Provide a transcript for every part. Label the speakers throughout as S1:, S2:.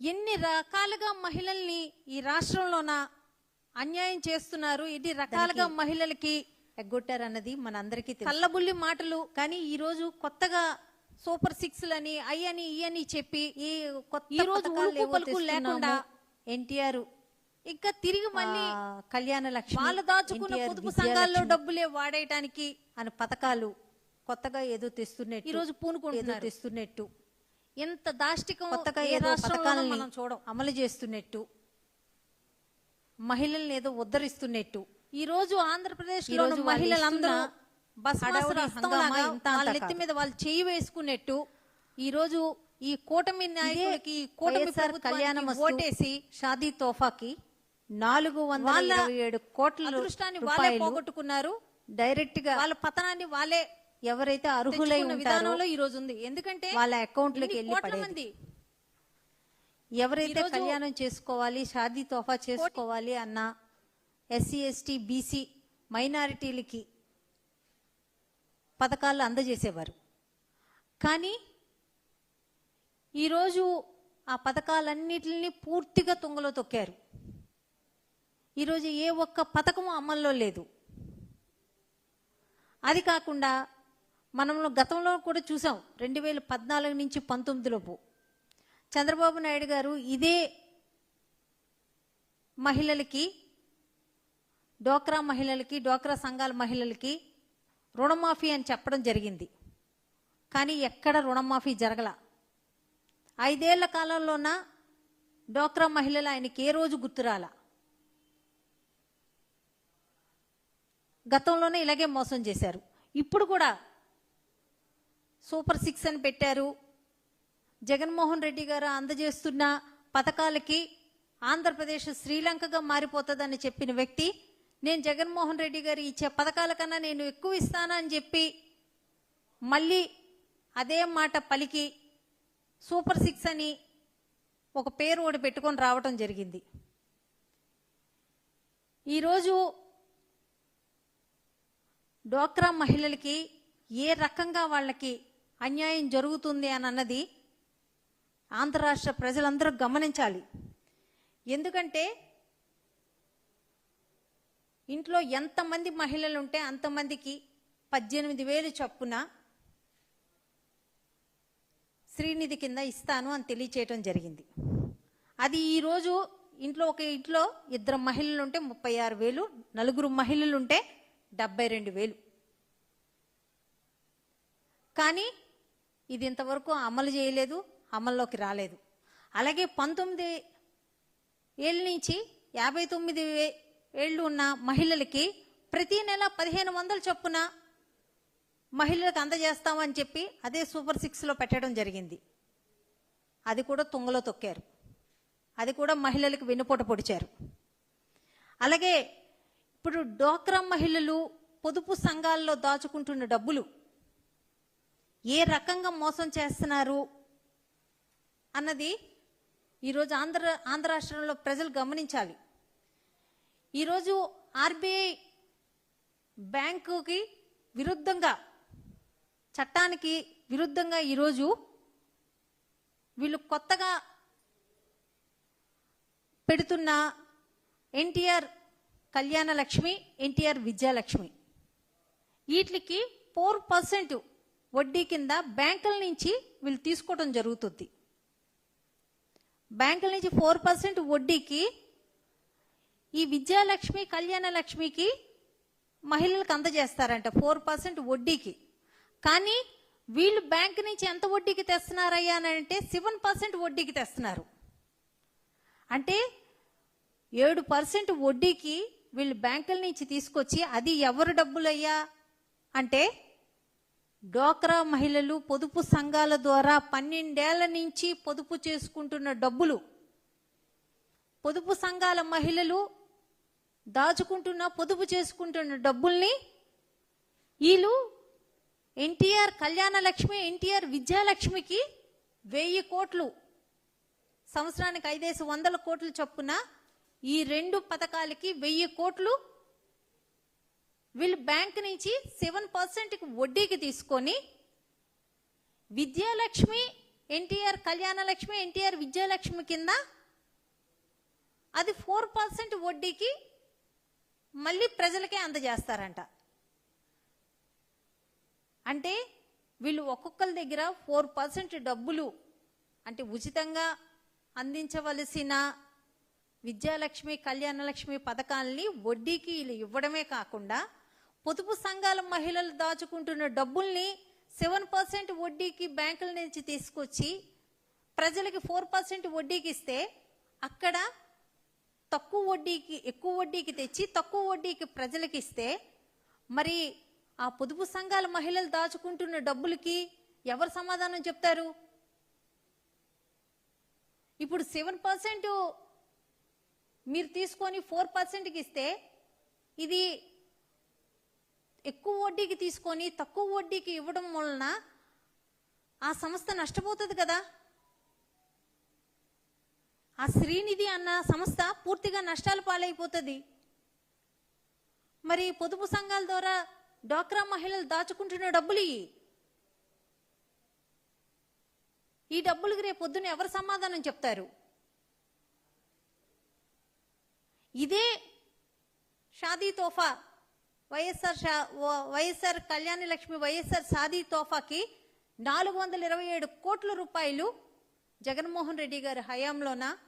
S1: ఎన్ని రకాలుగా మహిళల్ని ఈ రాష్ట్రంలోన అన్యాయం చేస్తున్నారు? ఎన్ని రకాలుగా మహిళలకి
S2: ఎగ్గొట్టారు అన్నది మన అందరికీ తెలుసు.
S1: కళ్ళబుల్లి మాటలు. కానీ ఈ రోజు కొత్తగా సూపర్ సిక్స్ లని అయ్యని ఇయ్యని చెప్పి
S2: ఈ కొత్త
S1: ఈ రోజు లేకుండా
S2: ఎన్టీఆర్
S1: ఇంకా తిరిగి మళ్ళీ
S2: కళ్యాణ లక్ష్మి
S1: వాళ్ళు దాచుకున్న పొదుపు సంఘాల్లో డబ్బులే వాడేయటానికి
S2: అనే పథకాలు కొత్తగా ఏదో తెస్తున్నట్టు
S1: ఈ రోజు పూనుకుంటున్నారు.
S2: తెస్తున్నట్టు
S1: ఎంత దాష్టికం
S2: కొత్తగా ఏదో పథకాలని
S1: మనం చూడం
S2: అమలు చేస్తున్నట్టు మహిళల్ని ఏదో ఉద్ధరిస్తున్నట్టు.
S1: ఈ రోజు
S2: ఆంధ్రప్రదేశ్లో
S1: మహిళలందరూ బస్
S2: ఇంత
S1: నెత్తి. మీద వాళ్ళు చేయి వేసుకున్నట్టు ఈ రోజు ఈ కూటమి నాయకులకి కూటమి
S2: కళ్యాణ
S1: ఓటేసి
S2: షాదీ తోఫాకి నాలుగు వందల ఏడు కోట్ల
S1: అదృష్టాన్ని వాళ్ళే పోగొట్టుకున్నారు.
S2: డైరెక్ట్గా
S1: వాళ్ళ పతనాన్ని వాళ్ళే
S2: ఎవరైతే అర్హులై
S1: విధానంలో ఈ రోజు ఉంది ఎందుకంటే
S2: వాళ్ళ అకౌంట్లోకి వెళ్ళి ఎవరైతే కళ్యాణం చేసుకోవాలి షాదీ తోఫా చేసుకోవాలి అన్న ఎస్సీ ఎస్టీ బీసీ మైనారిటీలకి పథకాలు అందజేసేవారు. కానీ ఈరోజు ఆ పథకాలన్నిటిని పూర్తిగా తుంగలో తొక్కారు. ఈరోజు ఏ ఒక్క పథకము అమల్లో లేదు. అది కాకుండా మనం గతంలో కూడా చూసాం. రెండు వేల పద్నాలుగు నుంచి పంతొమ్మిదిలోపు. చంద్రబాబు నాయుడు గారు ఇదే మహిళలకి డోక్రా మహిళలకి డోక్రా సంఘాల మహిళలకి రుణమాఫీ అని చెప్పడం జరిగింది. కానీ ఎక్కడ రుణమాఫీ జరగల? ఐదేళ్ళ కాలంలోన డోక్రా మహిళలు ఆయనకి ఏ రోజు గుర్తురాల గతంలోనే ఇలాగే మోసం చేశారు. ఇప్పుడు కూడా సూపర్ సిక్స్ అని పెట్టారు. జగన్మోహన్ రెడ్డి గారు అందజేస్తున్న పథకాలకి ఆంధ్రప్రదేశ్ శ్రీలంకగా మారిపోతుందని చెప్పిన వ్యక్తి నేను జగన్మోహన్ రెడ్డి గారు ఇచ్చే పథకాల కన్నా నేను ఎక్కువ ఇస్తానని చెప్పి మళ్ళీ అదే మాట పలికి సూపర్ సిక్స్ అని ఒక పేరు ఒకటి పెట్టుకొని రావటం జరిగింది. ఈరోజు డోక్రా మహిళలకి ఏ రకంగా వాళ్ళకి అన్యాయం జరుగుతుంది అని అన్నది ఆంధ్ర రాష్ట్ర ప్రజలందరూ గమనించాలి. ఎందుకంటే ఇంట్లో ఎంతమంది మహిళలు ఉంటే అంతమందికి పద్దెనిమిది వేలు చొప్పున శ్రీనిధి కింద ఇస్తాను అని తెలియచేయటం జరిగింది. అది ఈరోజు ఇంట్లో ఒక ఇంట్లో ఇద్దరు మహిళలు ఉంటే ముప్పై ఆరు వేలు నలుగురు మహిళలు ఉంటే డెబ్బై రెండు వేలు. కానీ ఇది ఇంతవరకు అమలు చేయలేదు అమల్లోకి రాలేదు. అలాగే పంతొమ్మిది ఏళ్ళ నుంచి యాభై తొమ్మిది ఏళ్ళు ఉన్న మహిళలకి ప్రతి నెల పదిహేను వందల చొప్పున మహిళలకు అందజేస్తామని చెప్పి అదే సూపర్ సిక్స్లో పెట్టడం జరిగింది. అది కూడా తుంగలో తొక్కారు. అది కూడా మహిళలకు వెన్నుపోట పొడిచారు. అలాగే ఇప్పుడు డోక్రా మహిళలు పొదుపు సంఘాల్లో దాచుకుంటున్న డబ్బులు ఏ రకంగా మోసం చేస్తున్నారు? అన్నది ఈరోజు ఆంధ్ర ఆంధ్ర రాష్ట్రంలో ప్రజలు గమనించాలి. ఈరోజు ఆర్బీఐ బ్యాంకుకి విరుద్ధంగా చట్టానికి విరుద్ధంగా ఈరోజు వీళ్ళు కొత్తగా పెడుతున్న ఎన్టీఆర్ కళ్యాణ లక్ష్మి ఎన్టీఆర్ విద్యాలక్ష్మి వీటికి ఫోర్ పర్సెంట్ వడ్డీ కింద బ్యాంకుల నుంచి వీళ్ళు తీసుకోవడం జరుగుతుంది. బ్యాంకుల నుంచి ఫోర్ పర్సెంట్ వడ్డీకి ఈ విద్యాలక్ష్మి కళ్యాణ లక్ష్మికి మహిళలకు అందజేస్తారంట ఫోర్ పర్సెంట్ వడ్డీకి. కానీ వీళ్ళు బ్యాంక్ నుంచి ఎంత వడ్డీకి తెస్తున్నారయ్యా అని అంటే సెవెన్ పర్సెంట్ వడ్డీకి తెస్తున్నారు. అంటే ఏడు పర్సెంట్ వడ్డీకి వీళ్ళు బ్యాంకుల నుంచి తీసుకొచ్చి అది ఎవరు డబ్బులయ్యా అంటే డోక్రా మహిళలు పొదుపు సంఘాల ద్వారా పన్నెండేళ్ళ నుంచి పొదుపు చేసుకుంటున్న డబ్బులు. పొదుపు సంఘాల మహిళలు దాచుకుంటున్న పొదుపు చేసుకుంటున్న డబ్బుల్ని వీళ్ళు ఎన్టీఆర్ కళ్యాణ లక్ష్మి ఎన్టీఆర్ విద్యాలక్ష్మికి వెయ్యి కోట్లు. సంవత్సరానికి ఐదేసి వందల కోట్లు చొప్పున ఈ రెండు పథకాలకి వెయ్యి కోట్లు వీళ్ళు బ్యాంక్ నుంచి సెవెన్ పర్సెంట్కి వడ్డీకి తీసుకొని విద్యాలక్ష్మి ఎన్టీఆర్ కళ్యాణలక్ష్మి ఎన్టీఆర్ విద్యాలక్ష్మి కింద అది ఫోర్ పర్సెంట్ వడ్డీకి మళ్ళీ ప్రజలకే అందజేస్తారంట. అంటే వీళ్ళు ఒక్కొక్కరి దగ్గర ఫోర్ పర్సెంట్ డబ్బులు అంటే ఉచితంగా అందించవలసిన విద్యాలక్ష్మి కళ్యాణలక్ష్మి పథకాల్ని వడ్డీకి వీళ్ళు ఇవ్వడమే కాకుండా పొదుపు సంఘాల మహిళలు దాచుకుంటున్న డబ్బుల్ని సెవెన్ పర్సెంట్ వడ్డీకి బ్యాంకుల నుంచి తీసుకొచ్చి ప్రజలకి ఫోర్ పర్సెంట్ వడ్డీకి ఇస్తే అక్కడ తక్కువ వడ్డీకి ఎక్కువ వడ్డీకి తెచ్చి తక్కువ వడ్డీకి ప్రజలకి ఇస్తే మరి ఆ పొదుపు సంఘాల మహిళలు దాచుకుంటున్న డబ్బులకి ఎవరు సమాధానం చెప్తారు? ఇప్పుడు సెవెన్ పర్సెంట్ మీరు తీసుకొని ఫోర్ పర్సెంట్కి ఇస్తే ఇది ఎక్కువ వడ్డీకి తీసుకొని తక్కువ వడ్డీకి ఇవ్వడం వలన ఆ సంస్థ నష్టపోతుంది కదా? ఆ శ్రీనిధి అన్న సంస్థ పూర్తిగా నష్టాలు పాలైపోతుంది. మరి పొదుపు సంఘాల ద్వారా డ్వాక్రా మహిళలు దాచుకుంటున్న డబ్బులు ఈ డబ్బులకు రేపు పొద్దున ఎవరు సమాధానం చెప్తారు? ఇదే షాదీ తోఫా వైఎస్ఆర్ షా వ- వైఎస్ఆర్ కళ్యాణ లక్ష్మి వైఎస్ఆర్ సాదీ తోఫాకి నాలుగు వందల ఇరవై ఏడు కోట్ల రూపాయలు జగన్మోహన్ రెడ్డి గారి హయాంలోన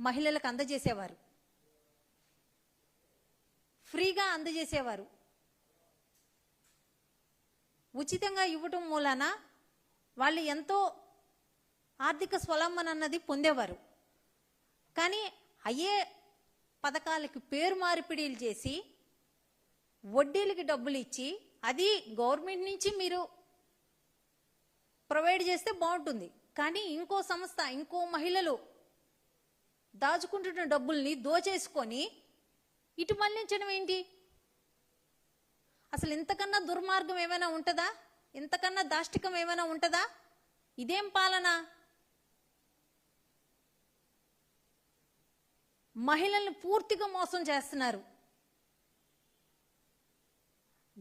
S2: మహిళలకు అందజేసేవారు. ఫ్రీగా అందజేసేవారు. ఉచితంగా ఇవ్వటం మూలాన వాళ్ళు ఎంతో ఆర్థిక స్వలంబన అన్నది పొందేవారు. కానీ అయ్యే పథకాలకి పేరు మార్పిడీలు చేసి వడ్డీలకి డబ్బులు ఇచ్చి అది గవర్నమెంట్ నుంచి మీరు ప్రొవైడ్ చేస్తే బాగుంటుంది. కానీ ఇంకో సంస్థ ఇంకో మహిళలు దాచుకుంటున్న డబ్బుల్ని దోచేసుకొని ఇటు మళ్ళించడం ఏంటి? అసలు ఇంతకన్నా దుర్మార్గం ఏమైనా ఉంటుందా? ఇంతకన్నా దాష్టికం ఏమైనా ఉంటుందా? ఇదేం పాలన? మహిళల్ని పూర్తిగా మోసం చేస్తున్నారు.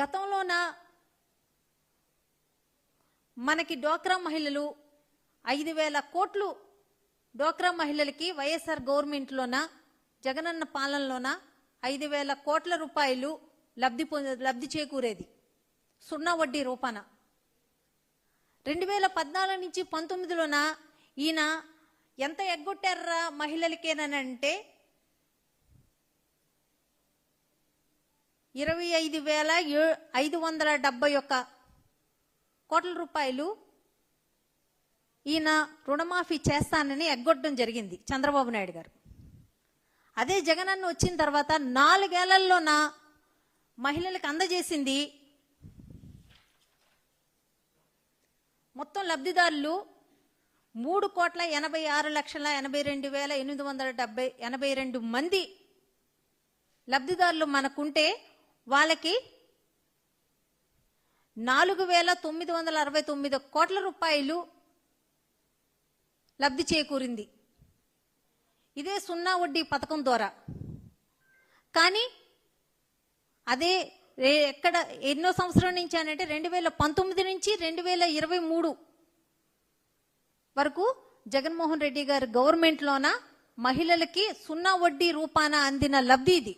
S2: గతంలోన? మనకి డోక్రా మహిళలు ఐదు వేల కోట్లు డోక్రా మహిళలకి వైఎస్ఆర్ గవర్నమెంట్లోన? జగనన్న పాలనలోన? ఐదు వేల కోట్ల రూపాయలు లబ్ధి లబ్ధి చేకూరేది. సున్నా వడ్డీ రూపాన. రెండు వేల పద్నాలుగు నుంచి పంతొమ్మిదిలోన? ఈయన ఎంత ఎగ్గొట్టారా మహిళలకేనంటే ఇరవై ఐదు వేల ఐదు వందల డెబ్బై ఒక్క కోట్ల రూపాయలు ఈయన రుణమాఫీ చేస్తానని ఎగ్గొట్టడం జరిగింది చంద్రబాబు నాయుడు గారు. అదే జగనన్న వచ్చిన తర్వాత నాలుగేళ్ళలోన మహిళలకు అందజేసింది మొత్తం లబ్ధిదారులు మూడు కోట్ల ఎనభై ఆరు లక్షల ఎనభై రెండు వేల ఎనిమిది వందల డెబ్బై ఎనభై రెండు మంది లబ్ధిదారులు మనకుంటే వాళ్ళకి నాలుగు వేల తొమ్మిది వందల అరవై తొమ్మిది కోట్ల రూపాయలు లబ్ధి చేకూరింది. ఇదే సున్నా వడ్డీ పథకం ద్వారా. కానీ అదే ఎక్కడ ఎన్నో సంవత్సరం నుంచి అనంటే రెండు వేల పంతొమ్మిది నుంచి రెండు వేల ఇరవై మూడు వరకు జగన్మోహన్ రెడ్డి గారి గవర్నమెంట్లోన మహిళలకి సున్నా వడ్డీ రూపాన అందిన లబ్ధి ఇది.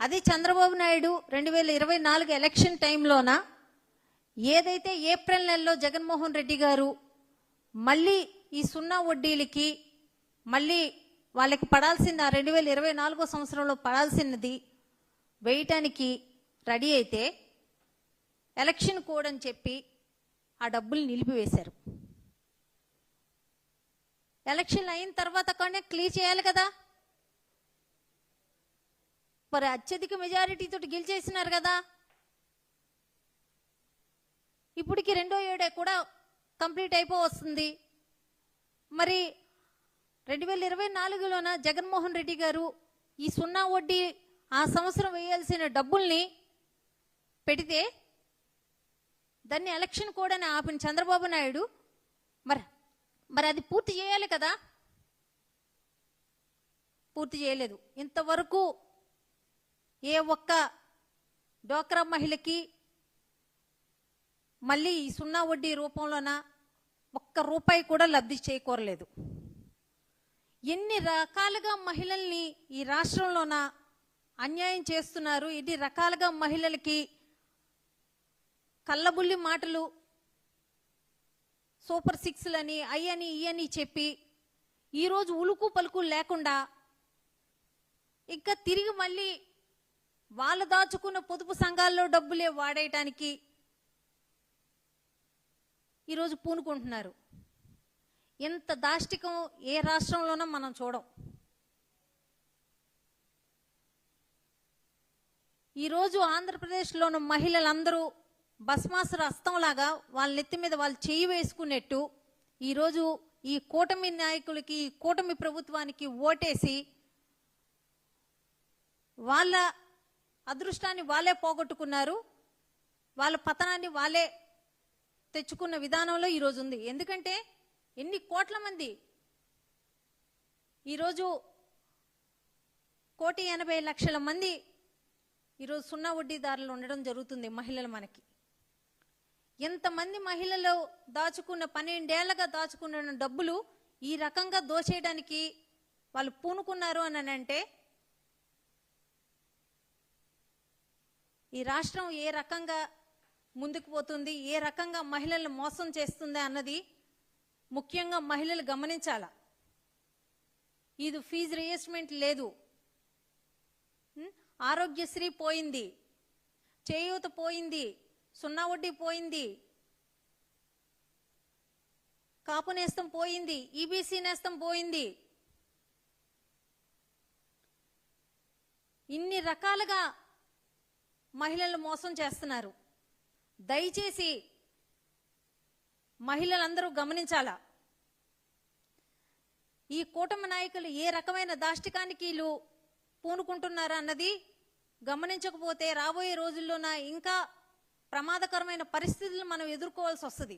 S2: అదే చంద్రబాబు నాయుడు రెండు వేల ఇరవై నాలుగు ఎలక్షన్ టైంలోన? ఏదైతే ఏప్రిల్ నెలలో జగన్మోహన్ రెడ్డి గారు మళ్ళీ ఈ సున్నా వడ్డీలకి మళ్ళీ వాళ్ళకి పడాల్సింది ఆ రెండు వేల ఇరవై నాలుగో సంవత్సరంలో పడాల్సినది వేయటానికి రెడీ అయితే ఎలక్షన్ కోడ్ అని చెప్పి ఆ డబ్బులు నిలిపివేశారు. ఎలక్షన్ అయిన తర్వాత కానీ క్లియర్ చేయాలి కదా? మరి అత్యధిక మెజారిటీతో గెలిచేసినారు కదా. ఇప్పటికి రెండో ఏడే కూడా కంప్లీట్ అయిపో వస్తుంది మరి రెండు వేల ఇరవై నాలుగులోన జగన్మోహన్ రెడ్డి గారు ఈ సున్నా వడ్డీ ఆ సంవత్సరం వేయాల్సిన డబ్బుల్ని పెడితే దాన్ని ఎలక్షన్ కూడా ఆపిన చంద్రబాబు నాయుడు మరి మరి అది పూర్తి చేయాలి కదా? పూర్తి చేయలేదు. ఇంతవరకు ఏ ఒక్క డోక్రా మహిళకి మళ్ళీ ఈ సున్నా వడ్డీ రూపంలోన ఒక్క రూపాయి కూడా లబ్ధి చేకూరలేదు. ఎన్ని రకాలుగా మహిళల్ని ఈ రాష్ట్రంలోన అన్యాయం చేస్తున్నారు ఎన్ని రకాలుగా మహిళలకి కళ్ళబుల్లి మాటలు సూపర్ సిక్స్లని అయ్యని అని చెప్పి ఈరోజు ఉలుకు పలుకు లేకుండా ఇంకా తిరిగి మళ్ళీ వాళ్ళు దాచుకున్న పొదుపు సంఘాల్లో డబ్బులే వాడేయటానికి ఈరోజు పూనుకుంటున్నారు. ఇంత దాష్టికం ఏ రాష్ట్రంలోనూ మనం చూడం. ఈరోజు ఆంధ్రప్రదేశ్లోని మహిళలందరూ భస్మాసుర హస్తంలాగా వాళ్ళ నెత్తి మీద వాళ్ళు చేయి వేసుకున్నట్టు ఈరోజు ఈ కూటమి నాయకులకి ఈ కూటమి ప్రభుత్వానికి ఓటేసి వాళ్ళ అదృష్టాన్ని వాళ్ళే పోగొట్టుకున్నారు. వాళ్ళ పతనాన్ని వాళ్ళే తెచ్చుకున్న విధానంలో ఈరోజు ఉంది. ఎందుకంటే ఎన్ని కోట్ల మంది ఈరోజు కోటి ఎనభై లక్షల మంది ఈరోజు సున్నా వడ్డీదారులు ఉండడం జరుగుతుంది మహిళలు మనకి. ఎంతమంది మహిళలు దాచుకున్న పన్నెండేళ్ళగా దాచుకున్న డబ్బులు ఈ రకంగా దోచేయడానికి వాళ్ళు పూనుకున్నారు అని అంటే ఈ రాష్ట్రం ఏ రకంగా ముందుకు పోతుంది ఏ రకంగా మహిళలను మోసం చేస్తుంది అన్నది ముఖ్యంగా మహిళలు గమనించాల. ఇది ఫీజు రియస్ట్మెంట్ లేదు. ఆరోగ్యశ్రీ పోయింది చేయూత పోయింది సున్నా వడ్డీ పోయింది కాపు నేస్తం పోయింది ఈబీసీ నేస్తం పోయింది. ఇన్ని రకాలుగా మహిళలు మోసం చేస్తున్నారు. దయచేసి మహిళలందరూ గమనించాలా? ఈ కూటమి నాయకులు ఏ రకమైన దాష్టికానికి పూనుకుంటున్నారా అన్నది గమనించకపోతే రాబోయే రోజుల్లోన ఇంకా ప్రమాదకరమైన పరిస్థితులు మనం ఎదుర్కోవాల్సి వస్తుంది.